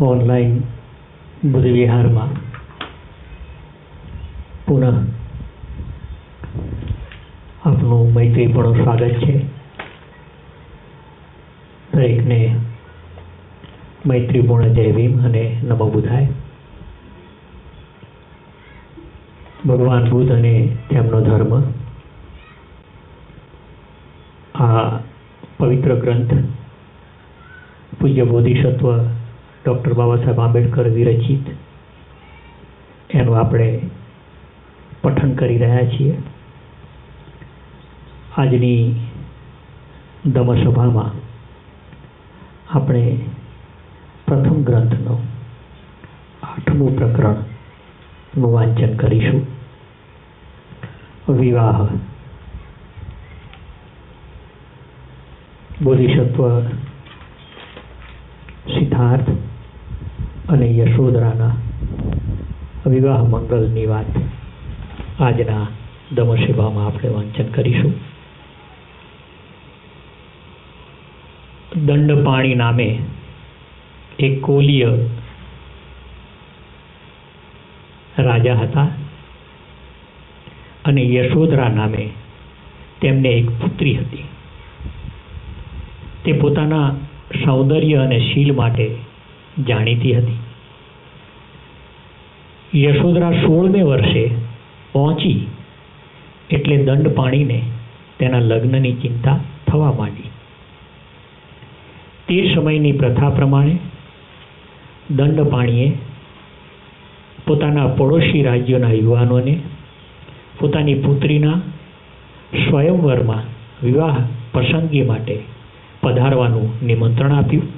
Online Buddha વિહારમાં પુનઃ આપનું મૈત્રીપૂર્ણ સ્વાગત છે. દરેકને મૈત્રીપૂર્ણ જય ભીમ અને નમો બુધાય ભગવાન બુદ્ધ અને તેમનો ધર્મ આ પવિત્ર ગ્રંથ પૂજ્ય બોધિસત્વ ડૉક્ટર બાબા સાહેબ આંબેડકર, વિરચિત, એનું આપણે પઠન કરી રહ્યા છીએ. આજની ધમસભામાં આપણે પ્રથમ ગ્રંથનો આઠમું પ્રકરણનું વાંચન કરીશું. વિવાહ. બોધિસત્વ સિદ્ધાર્થ અને યશોદરાના વિવાહ મંગલની વાત આજના દમશિભામાં આપણે વાંચન કરીશું. દંડપાણી નામે એક કોલીય રાજા હતા અને યશોદરા નામે તેમને એક પુત્રી હતી. તે પોતાના સૌંદર્ય અને શીલ માટે જાણીતી હતી. યશોદરા સોળમે વર્ષે પહોંચી એટલે દંડ પાણીને તેના લગ્નની ચિંતા થવા માંડી. તે સમયની પ્રથા પ્રમાણે દંડ પાણીએ પોતાના પડોશી રાજ્યોના યુવાનોને, પોતાની પુત્રીના સ્વયંવરમાં વિવાહ પસંદગી માટે પધારવાનું નિમંત્રણ આપ્યું.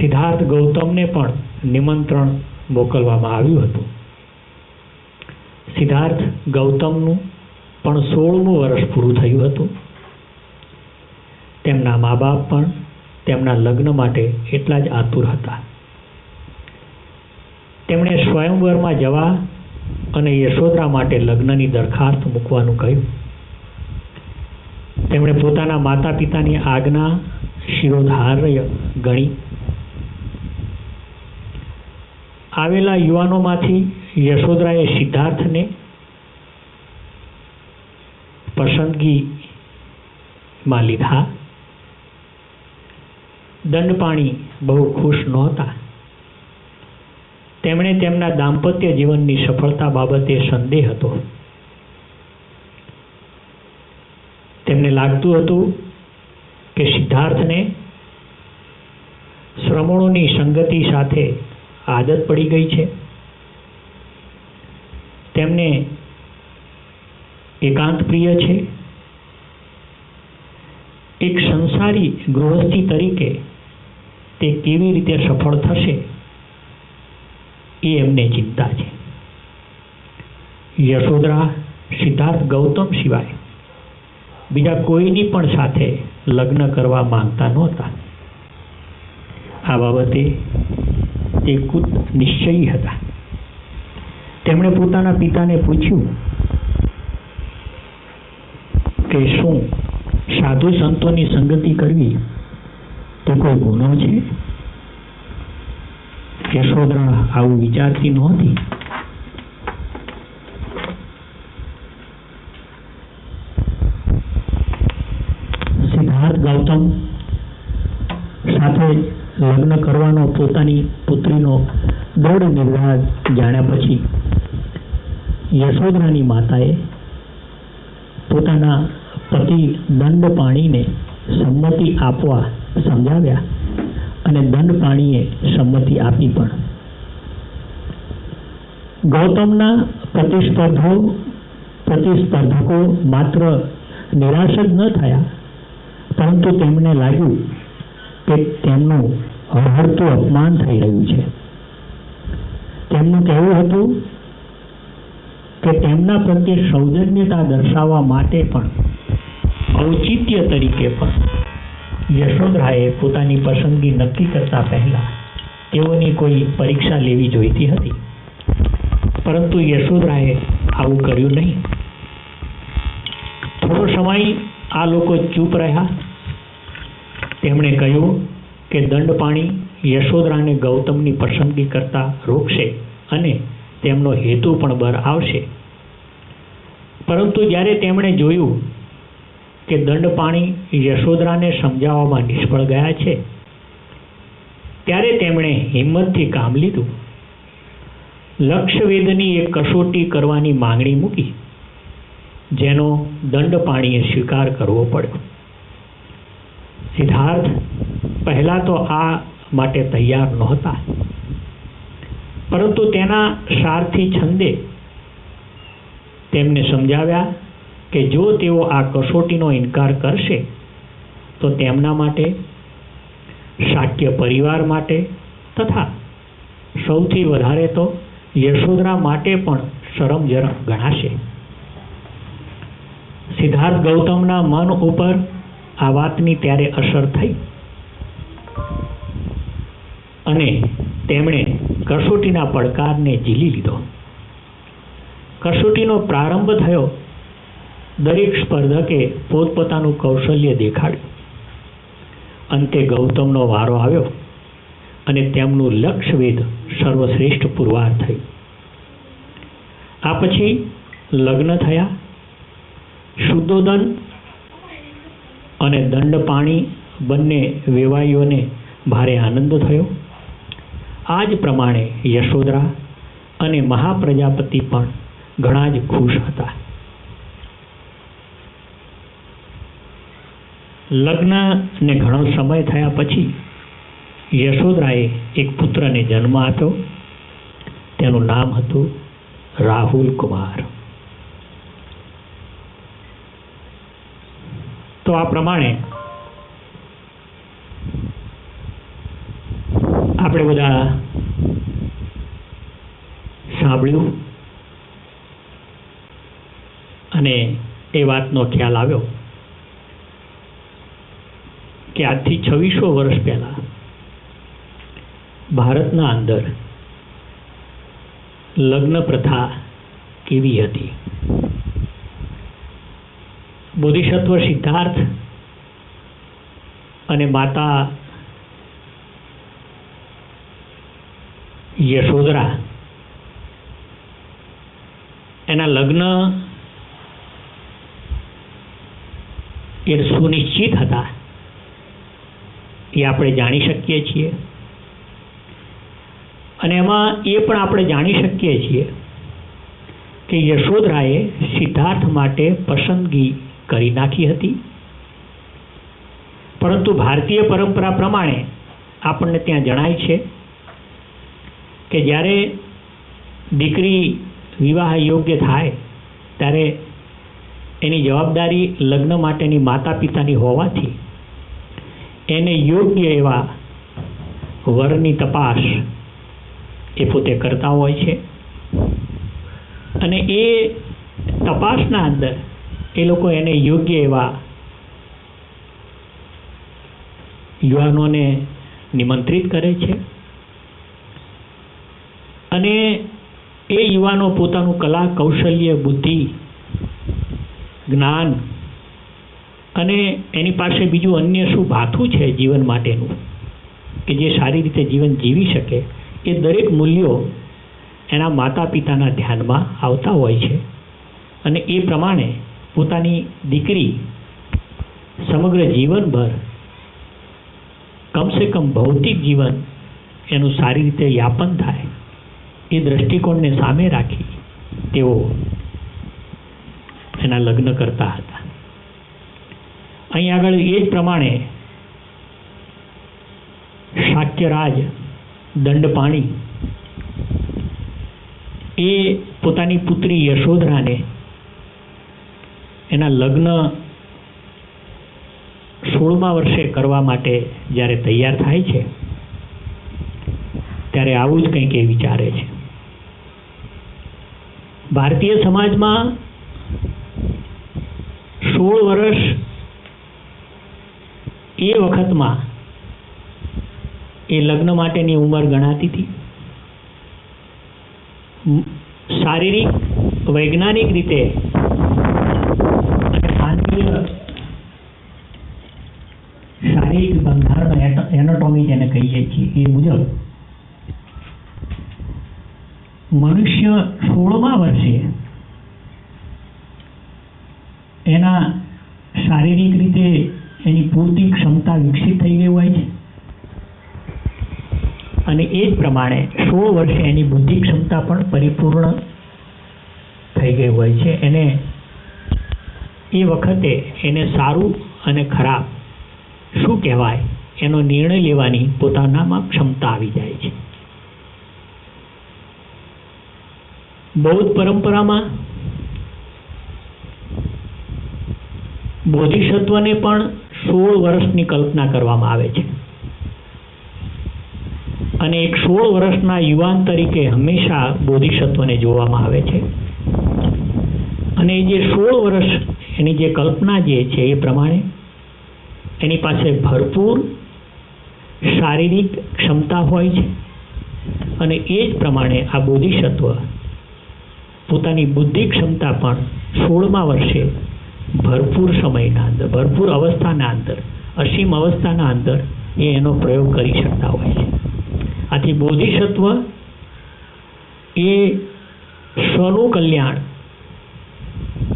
સિદ્ધાર્થ ગૌતમને પણ નિમંત્રણ મોકલવામાં આવ્યું હતું. સિદ્ધાર્થ ગૌતમનું પણ સોળમું વર્ષ પૂરું થયું હતું. તેમના મા બાપ પણ તેમના લગ્ન માટે એટલા જ આતુર હતા. તેમણે સ્વયંવરમાં જવા અને યશોદરા માટે લગ્નની દરખાસ્ત મૂકવાનું કહ્યું. તેમણે પોતાના માતા પિતાની આજ્ઞા શિરોધાર્ય ગણી. આવેલા યુવાનોમાંથી યશોદરાએ સિદ્ધાર્થને પસંદગીમાં લીધા. દંડપાણી બહુ ખુશ નહોતા. તેમણે તેમના દાંપત્ય જીવનની સફળતા બાબતે સંદેહ હતો. તેમને લાગતું હતું કે સિદ્ધાર્થને શ્રમણોની સંગતિ સાથે આદત પડી ગઈ છે. તેમને એકાંત પ્રિય છે. એક સંસારી ગૃહસ્થી તરીકે તે કેવી રીતે સફળ થશે એ એમને ચિંતા છે. યશોદરા, સિદ્ધાર્થ ગૌતમ સિવાય બીજા કોઈની પણ સાથે લગ્ન કરવા માંગતા નહોતા. આ બાબતે તે કુત નિશ્ચયી હતા તેમણે પોતાના પિતાને પૂછ્યું કે શું સાધુ સંતોની સંગતિ કરવી તે કોઈ ગુનો છે? યશોદરા આવું વિચારતી નહોતી. સિદ્ધાર્થ ગૌતમ સાથે લગ્ન કરવાનો પોતાની દૃઢ નિર્ધાર જાણ્યા પછી યશોદરાની માતાએ પોતાના પતિ દંડ પાણીને સંમતિ આપવા સમજાવ્યા અને દંડ પાણીએ સંમતિ આપી પણ. ગૌતમના પ્રતિસ્પર્ધો પ્રતિસ્પર્ધકો માત્ર નિરાશ જ ન થયા, પરંતુ તેમને લાગ્યું કે તેમનું હળહળતું અપમાન થઈ રહ્યું છે. તેમનું કહેવું હતું કે તેમના પ્રત્યે સૌજન્યતા દર્શાવવા માટે પણ, ઔચિત્ય તરીકે પણ યશોધરાએ પોતાની પસંદગી નક્કી કરતા પહેલા તેઓની કોઈ પરીક્ષા લેવી જોઈતી હતી. પરંતુ યશોધરાએ આવું કર્યું નહીં. થોડો સમય આ લોકો ચૂપ રહ્યા. તેમણે કહ્યું કે દંડપાણી યશોદરાને ગૌતમની પસંદગી કરતા રોકશે અને તેમનો હેતુ પણ બર આવશે. પરંતુ જ્યારે તેમણે જોયું કે દંડપાણી યશોદરાને સમજાવવામાં નિષ્ફળ ગયા છે, ત્યારે તેમણે હિંમતથી કામ લીધું. લક્ષ્યવેદની એક કસોટી કરવાની માંગણી મૂકી, જેનો દંડપાણીએ સ્વીકાર કરવો પડ્યો. સિદ્ધાર્થ, પહેલાં તો આ માટે તૈયાર નહોતા. પરંતુ તેના સારથી છંદે તેમને સમજાવ્યા કે જો તેઓ આ કસોટીનો ઇનકાર કરશે, તો તેમના માટે શાક્ય પરિવાર માટે તથા સૌથી વધારે તો યશોદરા માટે પણ શરમજનક ગણાશે. સિદ્ધાર્થ ગૌતમના મન ઉપર આ વાતની ત્યારે અસર થઈ. અને તેમણે કસોટીના પડકારને ઝીલી લીધો. કસોટીનો પ્રારંભ થયો. દરેક સ્પર્ધકે પોતપોતાનું કૌશલ્ય દેખાડ્યું. અંતે ગૌતમનો વારો આવ્યો અને તેમનું લક્ષ્યવેદ સર્વશ્રેષ્ઠ પુરવાર થયું. આ પછી લગ્ન થયા. શુદ્ધોદન અને દંડપાણી બંને વેવાઈઓને ભારે આનંદ થયો. આ જ પ્રમાણે યશોદરા અને મહાપ્રજાપતિ પણ ઘણા જ ખુશ હતા. લગ્નને ઘણો સમય થયા પછી યશોદરાએ એક પુત્રને જન્મ આપ્યો. તેનું નામ હતું રાહુલ કુમાર. તો આ પ્રમાણે આપણે બધા સાંભળ્યું અને એ વાતનો ખ્યાલ આવ્યો કે આજથી છવ્વીસો વર્ષ પહેલાં ભારતના અંદર લગ્ન પ્રથા કેવી હતી? બોધિસત્વ સિદ્ધાર્થ અને માતા યશોદરા એના લગ્ન એ સુનિશ્ચિત હતા. એ આપણે જાણી શકીએ છીએ. અને એમાં એ પણ આપણે જાણી શકીએ છીએ કે યશોદરાએ સિદ્ધાર્થ માટે પસંદગી કરી નાખી હતી. પરંતુ ભારતીય પરંપરા પ્રમાણે આપણને ત્યાં જણાય છે કે જ્યારે દીકરી વિવાહ યોગ્ય થાય, ત્યારે એની જવાબદારી લગ્ન માટેની માતા પિતાની હોવાથી એને યોગ્ય એવા વરની તપાસ એ પોતે કરતા હોય છે. અને એ તપાસના અંદર એ લોકો એને યોગ્ય એવા યુવાનોને નિમંત્રિત કરે છે. અને એ યુવાનો પોતાનું કલા, કૌશલ્ય, બુદ્ધિ, જ્ઞાન અને એની પાસે બીજું અન્ય શું ભાથું છે જીવન માટેનું કે જે સારી રીતે જીવન જીવી શકે, એ દરેક મૂલ્યો એના માતા પિતાના ધ્યાનમાં આવતા હોય છે. અને એ પ્રમાણે પોતાની દીકરી સમગ્ર જીવનભર કમસે કમ ભૌતિક જીવન એનું સારી રીતે યાપન થાય. એ દ્રષ્ટિકોણને સામે રાખી તેઓ એના લગ્ન કરતા હતા. અહીં આગળ એ જ પ્રમાણે શાક્યરાજ દંડપાણી એ પોતાની પુત્રી યશોધરાને એના લગ્ન સોળમા વર્ષે કરવા માટે જ્યારે તૈયાર થાય છે, ત્યારે આવું જ કંઈક એ વિચારે છે. ભારતીય સમાજમાં સોળ વર્ષ એ વખતમાં એ લગ્ન માટેની ઉંમર ગણાતી હતી. શારીરિક, વૈજ્ઞાનિક રીતે શારીરિક બંધારણ એનાટોમી જેને કહીએ છીએ એ મુજબ મનુષ્ય સોળમા વર્ષે એના શારીરિક રીતે એની પૂરતી ક્ષમતા વિકસિત થઈ ગઈ હોય છે. અને એ જ પ્રમાણે સોળ વર્ષે એની બુદ્ધિ ક્ષમતા પણ પરિપૂર્ણ થઈ ગઈ હોય છે. એને એ વખતે એને સારું અને ખરાબ શું કહેવાય એનો નિર્ણય લેવાની પોતાનામાં ક્ષમતા આવી જાય છે. બૌદ્ધ પરંપરામાં બોધિસત્વને પણ સોળ વર્ષની કલ્પના કરવામાં આવે છે. અને એક સોળ વર્ષના યુવાન તરીકે હંમેશા બોધિસત્વને જોવામાં આવે છે. અને જે સોળ વર્ષ, એની જે કલ્પના જે છે એ પ્રમાણે એની પાસે ભરપૂર શારીરિક ક્ષમતા હોય છે. અને એ જ પ્રમાણે આ બોધિસત્વ પોતાની બુદ્ધિ ક્ષમતા પણ સોળમા વર્ષે ભરપૂર સમયના અંદર, ભરપૂર અવસ્થાના અંદર, અસીમ અવસ્થાના અંદર એ એનો પ્રયોગ કરી શકતા હોય છે. આથી બોધિસત્વ એ સ્વનું કલ્યાણ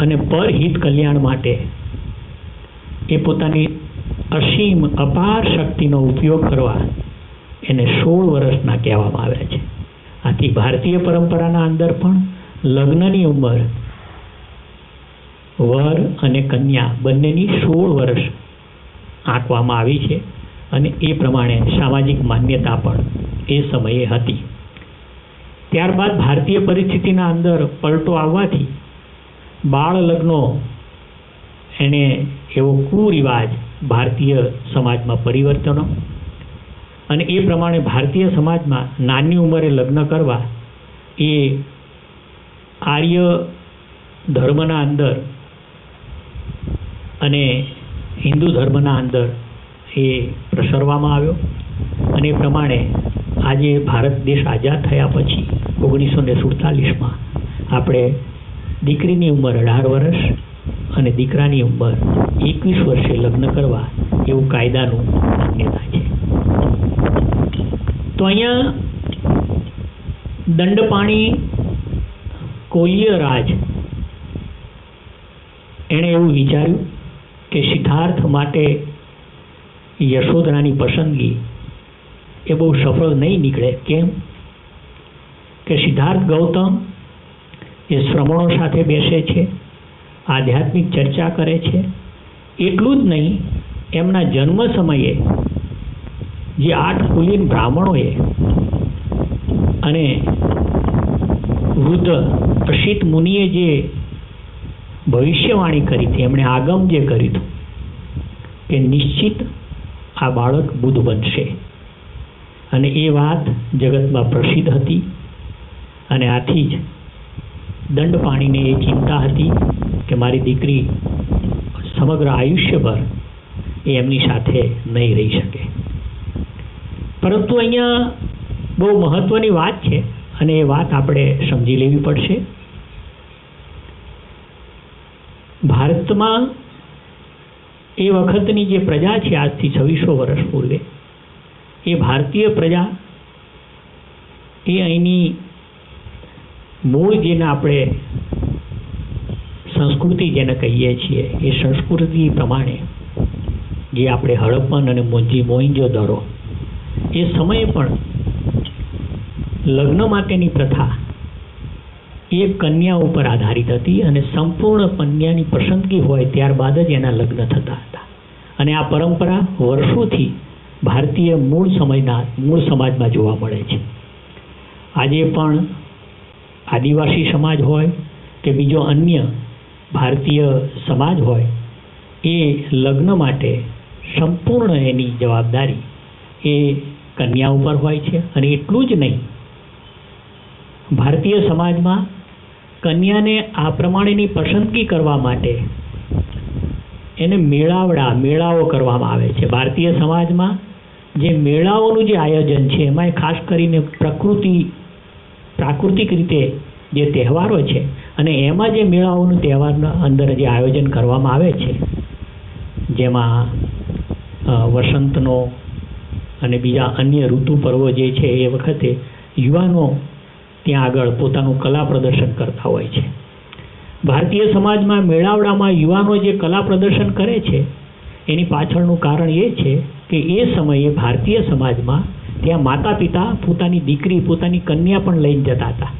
અને પરહિત કલ્યાણ માટે એ પોતાની અસીમ અપાર શક્તિનો ઉપયોગ કરવા એને સોળ વર્ષના કહેવામાં આવ્યા છે. આથી ભારતીય પરંપરાના અંદર પણ લગ્નની ઉંમર, વર અને કન્યા બંનેની સોળ વર્ષ આંકવામાં આવી છે અને એ પ્રમાણે સામાજિક માન્યતા પણ એ સમયે હતી. ત્યારબાદ ભારતીય પરિસ્થિતિના અંદર પલટો આવવાથી બાળ લગ્નો એને એવો કુરિવાજ ભારતીય સમાજમાં પરિવર્તનો અને એ પ્રમાણે ભારતીય સમાજમાં નાની ઉંમરે લગ્ન કરવા એ આર્ય ધર્મના અંદર અને હિન્દુ ધર્મના અંદર એ પ્રસરવામાં આવ્યો. અને એ પ્રમાણે આજે ભારત દેશ આઝાદ થયા પછી ઓગણીસો ને સુડતાલીસમાં આપણે દીકરીની ઉંમર અઢાર વર્ષ અને દીકરાની ઉંમર એકવીસ વર્ષે લગ્ન કરવા એવું કાયદાનું માન્યતા છે. તો અહીંયા દંડપાણી કોલ્ય રાજ. એણે એવું વિચાર્યું કે સિદ્ધાર્થ માટે યશોદરાની પસંદગી એ બહુ સફળ નહીં નીકળે. કેમ? કે સિદ્ધાર્થ ગૌતમ એ શ્રમણો સાથે બેસે છે, આધ્યાત્મિક ચર્ચા કરે છે. એટલું જ નહીં, એમના જન્મ સમયે જે આઠ કુલીન બ્રાહ્મણોએ અને વૃદ્ધ પ્રસિદ્ધ મુનિએ જે ભવિષ્યવાણી કરી હતી, એમણે આગમ જે કર્યું હતું, કે નિશ્ચિત આ બાળક બુદ્ધ બનશે. અને એ વાત જગતમાં પ્રસિદ્ધ હતી અને આથી જ દંડ પાણીને એ ચિંતા હતી કે મારી દીકરી સમગ્ર આયુષ્યભર એ એમની સાથે નહીં રહી શકે. પરંતુ અહીંયા બહુ મહત્વની વાત છે અને એ વાત આપણે સમજી લેવી પડશે. ભારતમાં એ વખતની જે પ્રજા છે, આજથી છવ્વીસો વર્ષ પૂર્વે, એ ભારતીય પ્રજા, એ અહીંની મૂળ જેને આપણે સંસ્કૃતિ જેને કહીએ છીએ, એ સંસ્કૃતિ પ્રમાણે જે આપણે હડપ્પન અને મોંજી મોહિંજો દરો એ સમયે પણ લગ્ન માટેની પ્રથા. એ કન્યા ઉપર આધારિત હતી અને સંપૂર્ણ કન્યાની પસંદગી હોય ત્યારબાદ જ એના લગ્ન થતા હતા. અને આ પરંપરા વર્ષોથી ભારતીય મૂળ સમયના, મૂળ સમાજમાં જોવા મળે છે. આજે પણ આદિવાસી સમાજ હોય કે બીજો અન્ય ભારતીય સમાજ હોય, એ લગ્ન માટે સંપૂર્ણ એની જવાબદારી એ કન્યા ઉપર હોય છે. અને એટલું જ નહીં ભારતીય સમાજમાં કન્યાને આ પ્રમાણેની પસંદગી કરવા માટે એને મેળાવડા, મેળાઓ કરવામાં આવે છે. ભારતીય સમાજમાં જે મેળાઓનું જે આયોજન છે એમાં ખાસ કરીને પ્રકૃતિ, પ્રાકૃતિક રીતે જે તહેવારો છે અને એમાં જે મેળાઓનું તહેવારના અંદર જે આયોજન કરવામાં આવે છે, જેમાં વસંતનો અને બીજા અન્ય ઋતુ પર્વો જે છે એ વખતે યુવાનો ત્યાં આગળ પોતાનું કલા પ્રદર્શન કરતા હોય છે. ભારતીય સમાજમાં મેળાવડામાં યુવાનો જે કલા પ્રદર્શન કરે છે, એની પાછળનું કારણ એ છે કે એ સમયે ભારતીય સમાજમાં ત્યાં માતા પિતા પોતાની દીકરી, પોતાની કન્યા પણ લઈને જતા હતા.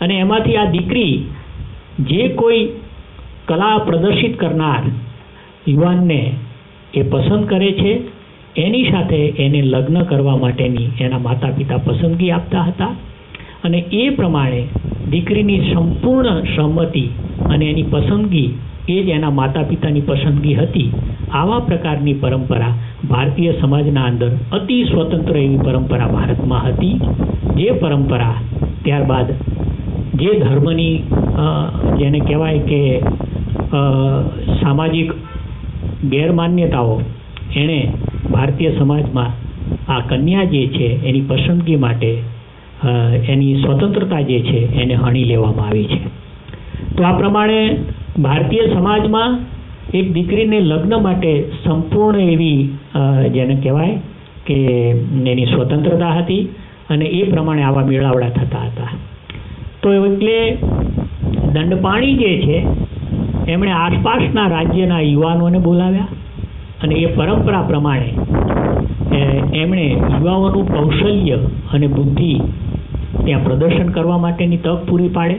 અને એમાંથી આ દીકરી જે કોઈ કલા પ્રદર્શિત કરનાર યુવાનને એ પસંદ કરે છે, એની સાથે એને લગ્ન કરવા માટેની એના માતા પિતા પસંદગી આપતા હતા. અને એ પ્રમાણે દીકરીની સંપૂર્ણ સંમતિ અને એની પસંદગી એ જ એના માતા પિતાની પસંદગી હતી. આવા પ્રકારની પરંપરા ભારતીય સમાજના અંદર અતિ સ્વતંત્ર એવી પરંપરા ભારતમાં હતી. જે પરંપરા ત્યારબાદ જે ધર્મની જેને કહેવાય કે સામાજિક ગેરમાન્યતાઓ એણે ભારતીય સમાજમાં આ કન્યા જે છે એની પસંદગી માટે એની સ્વતંત્રતા જે છે એને હણી લેવામાં આવી છે. તો આ પ્રમાણે ભારતીય સમાજમાં એક દીકરીને લગ્ન માટે સંપૂર્ણ એવી જેને કહેવાય કે એની સ્વતંત્રતા હતી અને એ પ્રમાણે આવા મેળાવડા થતા હતા. તો એટલે દંડપાણી જે છે, એમણે આસપાસના રાજ્યના યુવાનોને બોલાવ્યા. અને એ પરંપરા પ્રમાણે એમણે યુવાઓનું કૌશલ્ય અને બુદ્ધિ ત્યાં પ્રદર્શન કરવા માટેની તક પૂરી પાડે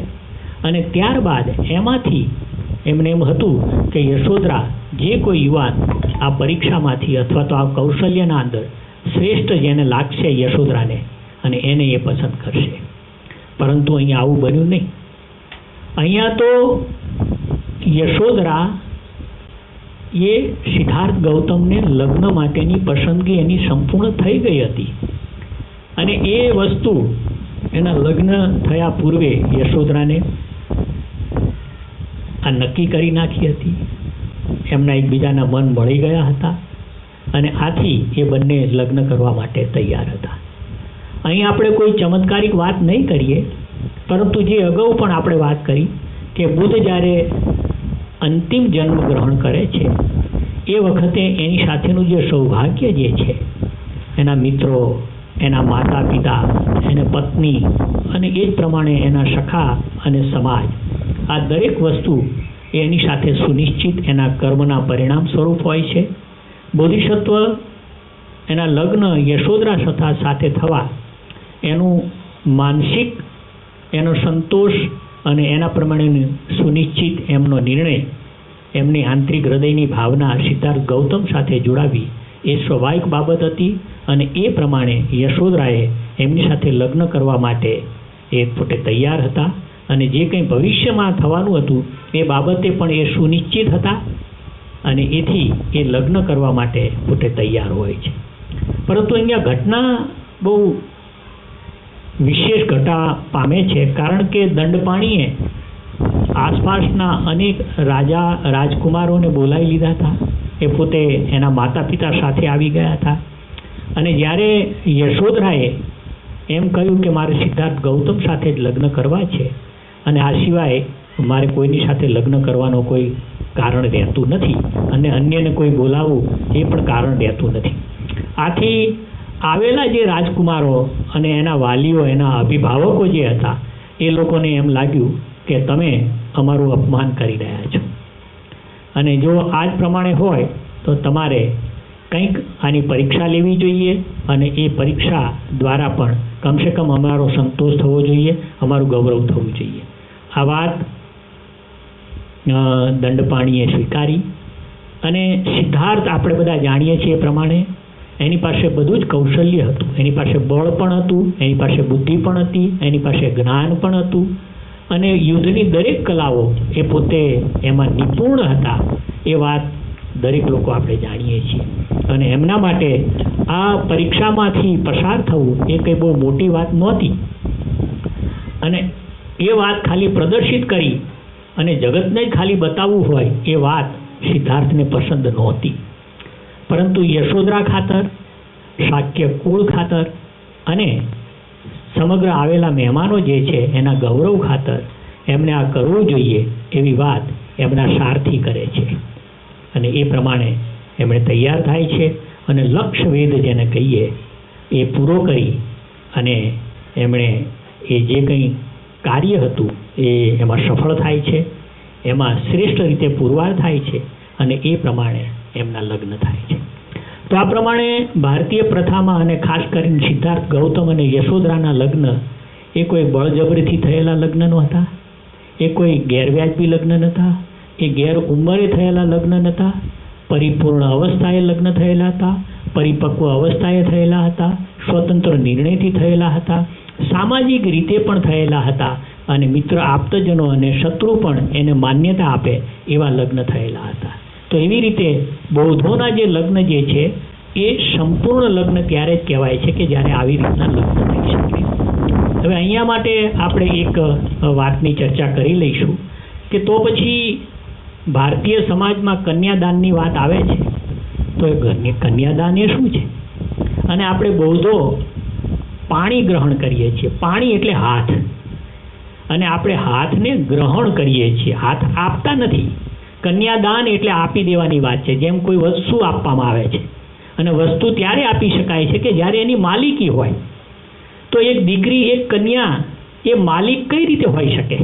અને ત્યારબાદ એમાંથી એમને એમ હતું કે, યશોદરા, જે કોઈ યુવાન આ પરીક્ષામાંથી અથવા તો આ કૌશલ્યના અંદર શ્રેષ્ઠ જેને લાગશે યશોદરાને અને એને એ પસંદ કરશે. પરંતુ અહીંયા આવું બન્યું નહીં. અહીંયા તો યશોદરા એ સિદ્ધાર્થ ગૌતમને લગ્ન માટેની પસંદગી એની સંપૂર્ણ થઈ ગઈ હતી. અને એ વસ્તુ એના લગ્ન થયા પૂર્વે યશોધરાને આ નક્કી કરી નાખી હતી. એમના એકબીજાના મન મળી ગયા હતા અને આથી એ બંને લગ્ન કરવા માટે તૈયાર હતા. અહીં આપણે કોઈ ચમત્કારિક વાત નહીં કરીએ, પરંતુ જે અગાઉ પણ આપણે વાત કરી કે બુદ્ધ જ્યારે અંતિમ જન્મ ગ્રહણ કરે છે. એ વખતે એની સાથેનું જે સૌભાગ્ય જે છે, એના મિત્રો, એના માતા પિતા એને પત્ની અને એ જ પ્રમાણે એના સખા અને સમાજ, આ દરેક વસ્તુ એની સાથે સુનિશ્ચિત એના કર્મના પરિણામ સ્વરૂપ હોય છે. બોધિસત્વ એના લગ્ન યશોદરા સથા સાથે થવા, એનું માનસિક એનો સંતોષ અને એના પ્રમાણે સુનિશ્ચિત એમનો નિર્ણય એમની આંતરિક હૃદયની ભાવના સિદ્ધાર્થ ગૌતમ સાથે જોડાવી એ સ્વાભાવિક બાબત હતી અને એ પ્રમાણે યશોદરાએ એમની સાથે લગ્ન કરવા માટે એ પોતે તૈયાર હતા અને જે કંઈ ભવિષ્યમાં થવાનું હતું એ બાબતે પણ એ સુનિશ્ચિત હતા અને એથી એ લગ્ન કરવા માટે પોતે તૈયાર હોય છે. પરંતુ અહીંયા ઘટના બહુ વિશેષ ઘટા પામે છે. કારણ કે દંડપાણીએ આસપાસના અનેક રાજા, રાજકુમારોને બોલાવી લીધા હતા. એ પોતે એના માતા પિતા સાથે આવી ગયા હતા. અને જ્યારે યશોધરાએ એમ કહ્યું કે મારે સિદ્ધાર્થ ગૌતમ સાથે જ લગ્ન કરવા છે અને આ સિવાય મારે કોઈની સાથે લગ્ન કરવાનો કોઈ કારણ રહેતું નથી અને અન્યને કોઈ બોલાવવું એ પણ કારણ રહેતું નથી. આથી આવેલા જે રાજકુમારો અને એના વાલીઓ, એના અભિભાવકો જે હતા, એ લોકોને એમ લાગ્યું કે તમે અમારું અપમાન કરી રહ્યા છો. અને જો આ જ પ્રમાણે હોય, તો તમારે કંઈક આની પરીક્ષા લેવી જોઈએ અને એ પરીક્ષા દ્વારા પણ કમસે કમ અમારો સંતોષ થવો જોઈએ, અમારું ગૌરવ થવું જોઈએ. આ વાત દંડપાણીએ સ્વીકારી અને સિદ્ધાર્થ આપણે બધા જાણીએ છીએ એ પ્રમાણે એની પાસે બધું જ કૌશલ્ય હતું. એની પાસે બળ પણ હતું, એની પાસે બુદ્ધિ પણ હતી, એની પાસે જ્ઞાન પણ હતું. અને યુદ્ધની દરેક કલાઓ એ પોતે એમાં નિપુણ હતા. એ વાત દરેક લોકો આપણે જાણીએ છીએ. અને એમના માટે આ પરીક્ષામાંથી પસાર થવું એ કંઈ બહુ મોટી વાત નહોતી. અને એ વાત ખાલી પ્રદર્શિત કરી અને જગતને ખાલી બતાવવું હોય એ વાત સિદ્ધાર્થને પસંદ નહોતી. પરંતુ યશોદરા ખાતર શાક્ય કુળ ખાતર અને સમગ્ર આવેલા મહેમાનો જે છે એના ગૌરવ ખાતર એમને આ કરવું જોઈએ એવી વાત એમના સારથી કરે છે. અને એ પ્રમાણે એમણે તૈયાર થાય છે અને લક્ષ્યવેદ જેને કહીએ એ પૂરો કરી અને એમણે એ જે કંઈ કાર્ય હતું એ એમાં સફળ થાય છે. એમાં શ્રેષ્ઠ રીતે પુરવાર થાય છે અને એ પ્રમાણે એમના લગ્ન થાય છે. તો આ પ્રમાણે ભારતીય પ્રથામાં અને ખાસ કરીને સિદ્ધાર્થ ગૌતમ અને યશોદરાના લગ્ન એ કોઈ બળજબરીથી થયેલા લગ્ન નહોતા, એ કોઈ ગેરવ્યાજબી લગ્ન નહોતા, એ ગેર થયેલા લગ્ન નહોતા, પરિપૂર્ણ અવસ્થાએ લગ્ન થયેલા હતા, પરિપક્વ અવસ્થાએ થયેલા હતા, સ્વતંત્ર નિર્ણયથી થયેલા હતા, સામાજિક રીતે પણ થયેલા હતા અને મિત્ર આપ્તજનો અને શત્રુ પણ એને માન્યતા આપે એવા લગ્ન થયેલા હતા. તો એવી રીતે બૌદ્ધોના જે લગ્ન જે છે, એ સંપૂર્ણ લગ્ન ત્યારે જ કહેવાય છે કે જ્યારે આવી રીતના લગ્ન થઈ શકે. હવે અહીંયા માટે આપણે એક વાતની ચર્ચા કરી લઈશું કે તો પછી ભારતીય સમાજમાં કન્યાદાનની વાત આવે છે, તો એ કન્યાદાન એ શું છે? અને આપણે બૌદ્ધો પાણી ગ્રહણ કરીએ છીએ. પાણી એટલે હાથ. અને આપણે હાથને ગ્રહણ કરીએ છીએ. હાથ આપતા નથી. કન્યાદાન એટલે આપી દેવાની વાત છે, જેમ કોઈ વસ્તુ આપવામાં આવે છે. અને વસ્તુ ત્યારે આપી શકાય છે કે જ્યારે એની માલિકી હોય, તો એક દીકરી, એક કન્યા એ માલિક કઈ રીતે હોઈ શકે?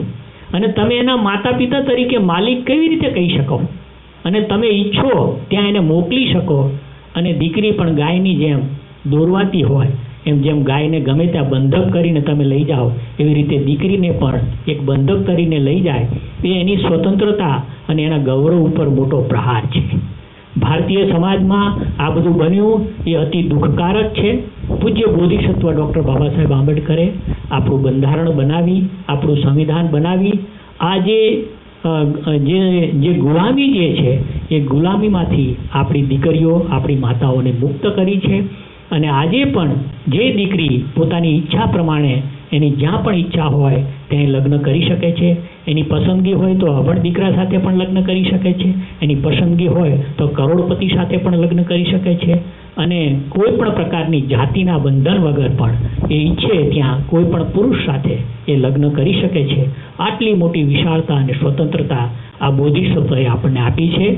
અને તમે એના માતા પિતા તરીકે માલિક કેવી રીતે કહી શકો? અને તમે ઈચ્છો ત્યાં એને મોકલી શકો, અને દીકરી પણ ગાયની જેમ દોરવાતી હોય એમ જેમ ગાયને ગમે ત્યાં બંધક કરીને તમે લઈ જાઓ, એવી રીતે દીકરીને પણ એક બંધક કરીને લઈ જાય, એ એની સ્વતંત્રતા અને એના ગૌરવ ઉપર મોટો પ્રહાર છે. ભારતીય સમાજમાં આ બધું બન્યું, એ અતિ દુઃખકારક છે. પૂજ્ય બોધિસત્વ ડૉક્ટર બાબા સાહેબ આંબેડકરે આપણું બંધારણ બનાવી, આપણું સંવિધાન બનાવી, આ જે જે જે ગુલામી જે છે, એ ગુલામીમાંથી આપણી દીકરીઓ, આપણી માતાઓને મુક્ત કરી છે. અને આજે પણ જે દીકરી પોતાની ઈચ્છા પ્રમાણે એની જ્યાં પણ ઈચ્છા હોય ત્યાં લગ્ન કરી શકે છે. એની પસંદગી હોય તો અભણ દીકરા સાથે પણ લગ્ન કરી શકે છે. એની પસંદગી હોય તો કરોડપતિ સાથે પણ લગ્ન કરી શકે છે. અને કોઈ પણ પ્રકારની જાતિના બંધન વગર પણ એ ઈચ્છે ત્યાં કોઈ પણ પુરુષ સાથે એ લગ્ન કરી શકે છે. આટલી મોટી વિશાળતા અને સ્વતંત્રતા આ બોધિસત્વએ આપણને આપી છે.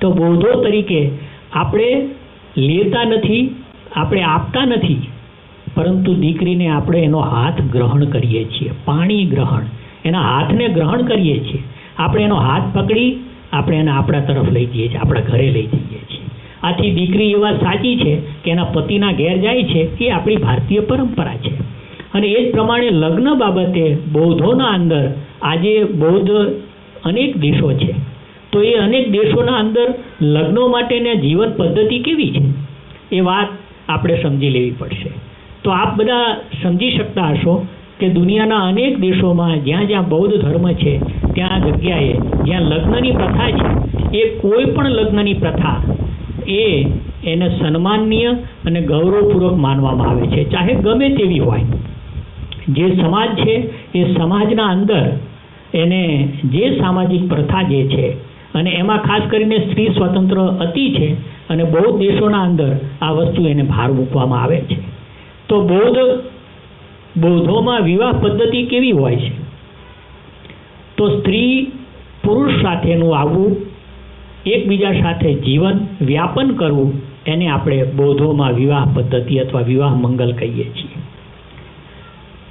તો બૌદ્ધો તરીકે આપણે લેતા નથી આપણે આપતા નથી. પરંતુ દીકરીને આપણે એનો હાથ ગ્રહણ કરીએ છીએ, પાણી ગ્રહણ. એના હાથને ગ્રહણ કરીએ છીએ. આપણે એનો હાથ પકડી આપણે એને આપણા તરફ લઈ જઈએ છીએ, આપણા ઘરે લઈ જઈએ છીએ. આથી દીકરી એ વાત સાચી છે કે એના પતિના ઘેર જાય છે, એ આપણી ભારતીય પરંપરા છે. અને એ જ પ્રમાણે લગ્ન બાબતે બૌદ્ધોના અંદર આજે બૌદ્ધ અનેક દેશો છે. તો એ અનેક દેશોના અંદર લગ્નો માટેની જીવન પદ્ધતિ કેવી છે? એ વાત આપણે સમજી લેવી પડશે. તો આપ બધા સમજી શકતા હશો કે દુનિયાના અનેક દેશોમાં જ્યાં જ્યાં બૌદ્ધ ધર્મ છે, ત્યાં જગ્યાએ જ્યાં લગ્નની પ્રથા છે, એ કોઈ પણ લગ્નની પ્રથા એ એને સન્માનનીય અને ગૌરવપૂર્વક માનવામાં આવે છે. ચાહે ગમે તેવી હોય. જે સમાજ છે, એ સમાજના અંદર એને જે સામાજિક પ્રથા જે છે અને એમાં ખાસ કરીને સ્ત્રી સ્વતંત્ર અતિ છે અને બૌદ્ધ દેશોના અંદર આ વસ્તુ એને ભાર મૂકવામાં આવે છે. તો બૌદ્ધ બૌદ્ધોમાં વિવાહ પદ્ધતિ કેવી હોય છે? તો સ્ત્રી પુરુષ સાથેનું આવવું, એકબીજા સાથે જીવન વ્યાપન કરવું, એને આપણે બૌદ્ધોમાં વિવાહ પદ્ધતિ અથવા વિવાહ મંગલ કહીએ છીએ.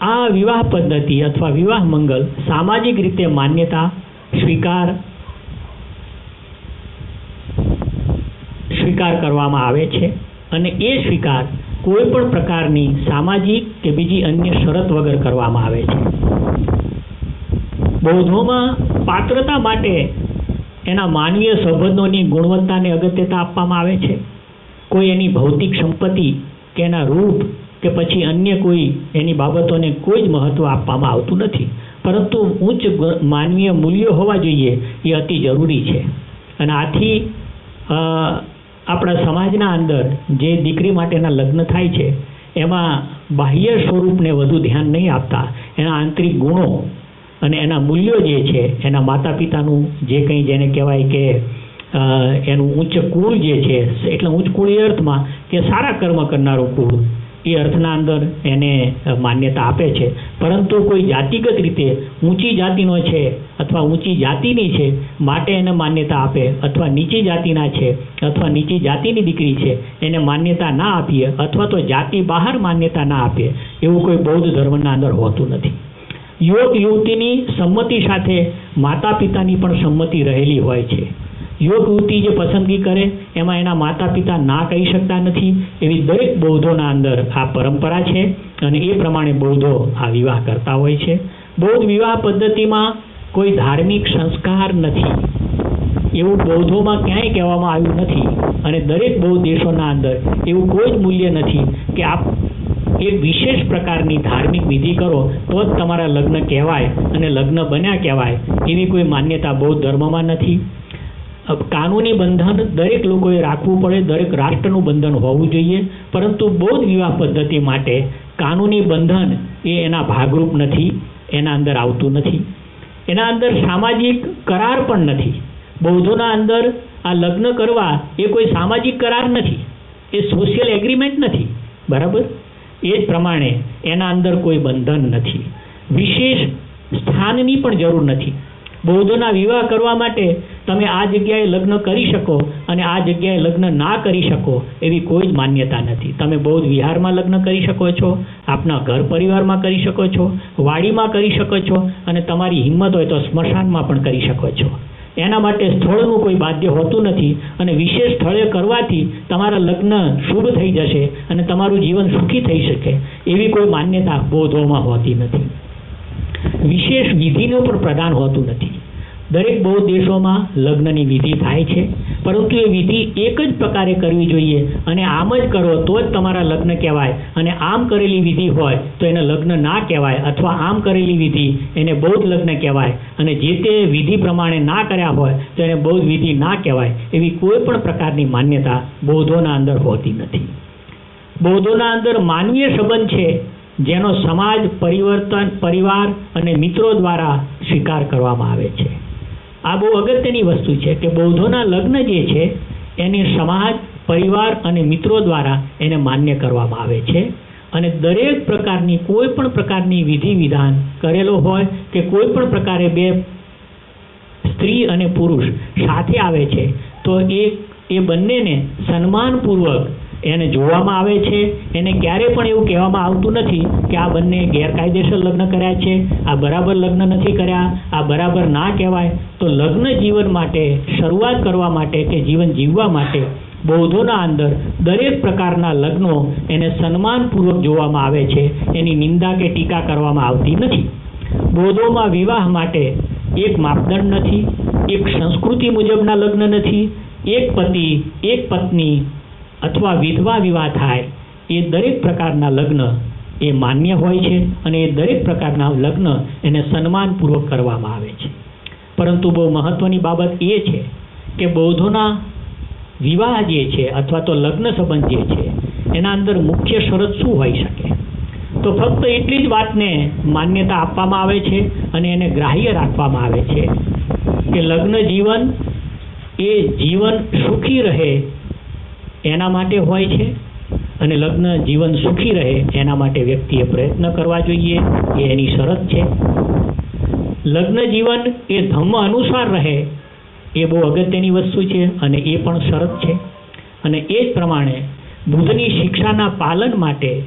આ વિવાહ પદ્ધતિ અથવા વિવાહ મંગલ સામાજિક રીતે માન્યતા, સ્વીકાર સ્વીકાર કરવામાં આવે છે અને એ સ્વીકાર કોઈ પણ પ્રકારની સામાજિક કે બીજી અન્ય શરત વગર કરવામાં આવે છે. બૌદ્ધોમાં પાત્રતા માટે એના માનવીય સંબંધોની ગુણવત્તાને અગત્યતા આપવામાં આવે છે. કોઈ એની ભૌતિક સંપત્તિ કે એના રૂપ કે પછી અન્ય કોઈ એની બાબતોને કોઈ જ મહત્ત્વ આપવામાં આવતું નથી. પરંતુ ઉચ્ચ માનવીય મૂલ્યો હોવા જોઈએ એ અતિ જરૂરી છે. અને આથી આપણા સમાજના અંદર જે દીકરી માટેના લગ્ન થાય છે, એમાં બાહ્ય સ્વરૂપને વધુ ધ્યાન નહીં આપતા. એના આંતરિક ગુણો અને એના મૂલ્યો જે છે, એના માતા પિતાનું જે કંઈ જેને કહેવાય કે એનું ઉચ્ચ કુળ જે છે, એટલે ઉચ્ચ કુળ અર્થમાં કે સારા કર્મ કરનારું કુળ. એ અર્થના અંદર એને માન્યતા આપે છે. પરંતુ કોઈ જાતિગત રીતે ઊંચી જાતિનો છે અથવા ઊંચી જાતિની છે માટે એને માન્યતા આપે અથવા નીચી જાતિના છે અથવા નીચી જાતિની દીકરી છે એને માન્યતા ના આપીએ અથવા તો જાતિ બહાર માન્યતા ના આપીએ એવું કોઈ બૌદ્ધ ધર્મના અંદર હોતું નથી. યુવક યુવતીની સંમતિ સાથે માતા પિતાની પણ સંમતિ રહેલી હોય છે. યુવતી જે પસંદગી કરે, એમાં એના માતા પિતા ના કહી શકતા નથી, એવી દરેક બૌદ્ધોના અંદર આ પરંપરા છે અને એ પ્રમાણે બૌદ્ધો આ વિવાહ કરતા હોય છે. બૌદ્ધ વિવાહ પદ્ધતિમાં કોઈ ધાર્મિક સંસ્કાર નથી. એવું બૌદ્ધોમાં ક્યાંય કહેવામાં આવ્યું નથી અને દરેક બૌદ્ધ દેશોના અંદર એવું કોઈ જ મૂલ્ય નથી કે આપ એક વિશેષ પ્રકારની ધાર્મિક વિધિ કરો તો જ તમારા લગ્ન કહેવાય અને લગ્ન બન્યા કહેવાય એવી કોઈ માન્યતા બૌદ્ધ ધર્મમાં નથી. કાનૂની બંધન દરેક લોકોએ રાખવું પડે, દરેક રાષ્ટ્રનું બંધન હોવું જોઈએ. પરંતુ બૌદ્ધ વિવાહ પદ્ધતિ માટે કાનૂની બંધન એ એના ભાગરૂપ નથી, એના અંદર આવતું નથી. એના અંદર સામાજિક કરાર પણ નથી. બૌદ્ધોના અંદર આ લગ્ન કરવા એ કોઈ સામાજિક કરાર નથી. એ સોશિયલ એગ્રીમેન્ટ નથી. બરાબર? એ જ પ્રમાણે એના અંદર કોઈ બંધન નથી. વિશેષ સ્થાનની પણ જરૂર નથી. બૌદ્ધોના વિવાહ કરવા માટે તમે આ જગ્યાએ લગ્ન કરી શકો અને આ જગ્યાએ લગ્ન ના કરી શકો એવી કોઈ જ માન્યતા નથી. તમે બૌદ્ધ વિહારમાં લગ્ન કરી શકો છો, આપના ઘર પરિવારમાં કરી શકો છો, વાડીમાં કરી શકો છો અને તમારી હિંમત હોય તો સ્મશાનમાં પણ કરી શકો છો. એના માટે સ્થળનું કોઈ બાધ્ય હોતું નથી અને વિશેષ સ્થળે કરવાથી તમારા લગ્ન શુભ થઈ જશે અને તમારું જીવન સુખી થઈ શકે એવી કોઈ માન્યતા બૌદ્ધોમાં હોતી નથી. વિશેષ વિધિનું પણ પ્રદાન હોતું નથી. દરેક બૌદ્ધ દેશોમાં લગ્નની વિધિ થાય છે, પરંતુ એ વિધિ એક જ પ્રકારે કરવી જોઈએ અને આમ જ કરો તો જ તમારા લગ્ન કહેવાય. અને આમ કરેલી વિધિ હોય તો એને લગ્ન ના કહેવાય અથવા આમ કરેલી વિધિ એને બૌદ્ધ લગ્ન કહેવાય. અને જે તે વિધિ પ્રમાણે ના કર્યા હોય તો એને બૌદ્ધ વિધિ ના કહેવાય. એવી કોઈ પણ પ્રકારની માન્યતા બૌદ્ધોના અંદર હોતી નથી. બૌદ્ધોના અંદર માનવીય સંબંધ છે, જેનો સમાજ પરિવર્તન, પરિવાર અને મિત્રો દ્વારા સ્વીકાર કરવામાં આવે છે. આ બહુ અગત્યની વસ્તુ છે કે બૌદ્ધોના લગ્ન જે છે, એને સમાજ, પરિવાર અને મિત્રો દ્વારા એને માન્ય કરવામાં આવે છે. અને દરેક પ્રકારની, કોઈ પણ પ્રકારની વિધિ વિધાન કરેલો હોય કે કોઈ પણ પ્રકારે બે સ્ત્રી અને પુરુષ સાથે આવે છે, તો એ એ બંનેને સન્માનપૂર્વક એને જોવામાં આવે છે. એને ક્યારે પણ એવું કહેવામાં આવતું નથી કે આ બંને ગેરકાયદેસર લગ્ન કર્યા છે. આ બરાબર લગ્ન નથી કર્યા. આ બરાબર ના કહેવાય. તો લગ્ન જીવન માટે, શરૂઆત કરવા માટે કે જીવન જીવવા માટે બૌદ્ધોના અંદર દરેક પ્રકારના લગ્નો એને સન્માનપૂર્વક જોવામાં આવે છે. એની નિંદા કે ટીકા કરવામાં આવતી નથી. બૌદ્ધોમાં વિવાહ માટે એક માપદંડ નથી. એક સંસ્કૃતિ મુજબના લગ્ન નથી. એક પતિ, એક પત્ની અથવા વિધવા વિવાહ થાય, એ દરેક પ્રકારના લગ્ન એ માન્ય હોય છે અને એ દરેક પ્રકારના લગ્ન એને સન્માનપૂર્વક કરવામાં આવે છે. પરંતુ બહુ મહત્ત્વની બાબત એ છે કે બૌદ્ધોના વિવાહ જે છે અથવા તો લગ્ન સંબંધ જે છે, એના અંદર મુખ્ય શરત શું હોઈ શકે? તો ફક્ત એટલી જ વાતને માન્યતા આપવામાં આવે છે અને એને ગ્રાહ્ય રાખવામાં આવે છે કે લગ્ન જીવન એ જીવન સુખી રહે એના માટે હોય છે અને લગ્ન જીવન સુખી રહે એના માટે વ્યક્તિએ પ્રયત્ન કરવા જોઈએ એ એની શરત છે. લગ્ન જીવન એ ધર્મ અનુસાર રહે એ બહુ અગત્યની વસ્તુ છે અને એ પણ શરત છે. અને એ જ પ્રમાણે બુદ્ધની શિક્ષાના પાલન માટે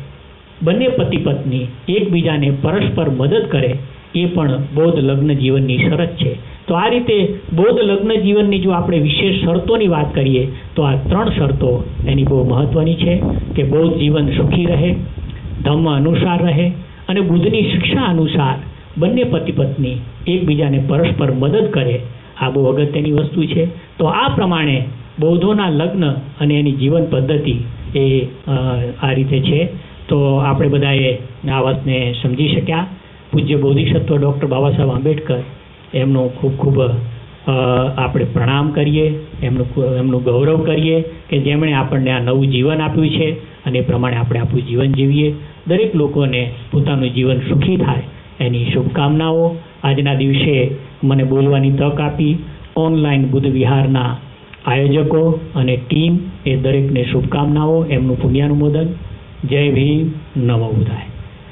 બંને પતિ પત્ની એકબીજાને પરસ્પર મદદ કરે એ પણ બૌદ્ધ લગ્ન જીવનની શરત છે. તો આ રીતે બૌદ્ધ લગ્ન જીવનની જો આપણે વિશેષ શરતોની વાત કરીએ, તો આ ત્રણ શરતો એની બહુ મહત્વની છે કે બૌદ્ધ જીવન સુખી રહે, ધર્મ અનુસાર રહે અને બુદ્ધની શિક્ષા અનુસાર બંને પતિ પત્ની એકબીજાને પરસ્પર મદદ કરે. આ બહુ અગત્યની વસ્તુ છે. તો આ પ્રમાણે બૌદ્ધોના લગ્ન અને એની જીવન પદ્ધતિ એ આ રીતે છે. તો આપણે બધાએ આ વાતને સમજી શક્યા. પૂજ્ય બોધિસત્વ ડૉક્ટર બાબા સાહેબ આંબેડકર એમનું ખૂબ ખૂબ આપણે પ્રણામ કરીએ, એમનું એમનું ગૌરવ કરીએ કે જેમણે આપણને આ નવું જીવન આપ્યું છે અને એ પ્રમાણે આપણે આપણું જીવન જીવીએ. દરેક લોકોને પોતાનું જીવન સુખી થાય. એની શુભકામનાઓ. આજના દિવસે મને બોલવાની તક આપી. ઓનલાઈન બુદ્ધ વિહારના આયોજકો અને ટીમ એ દરેકને શુભકામનાઓ, એમનું પુણ્યાનુમોદન. જય ભીમ. નમો બુધાય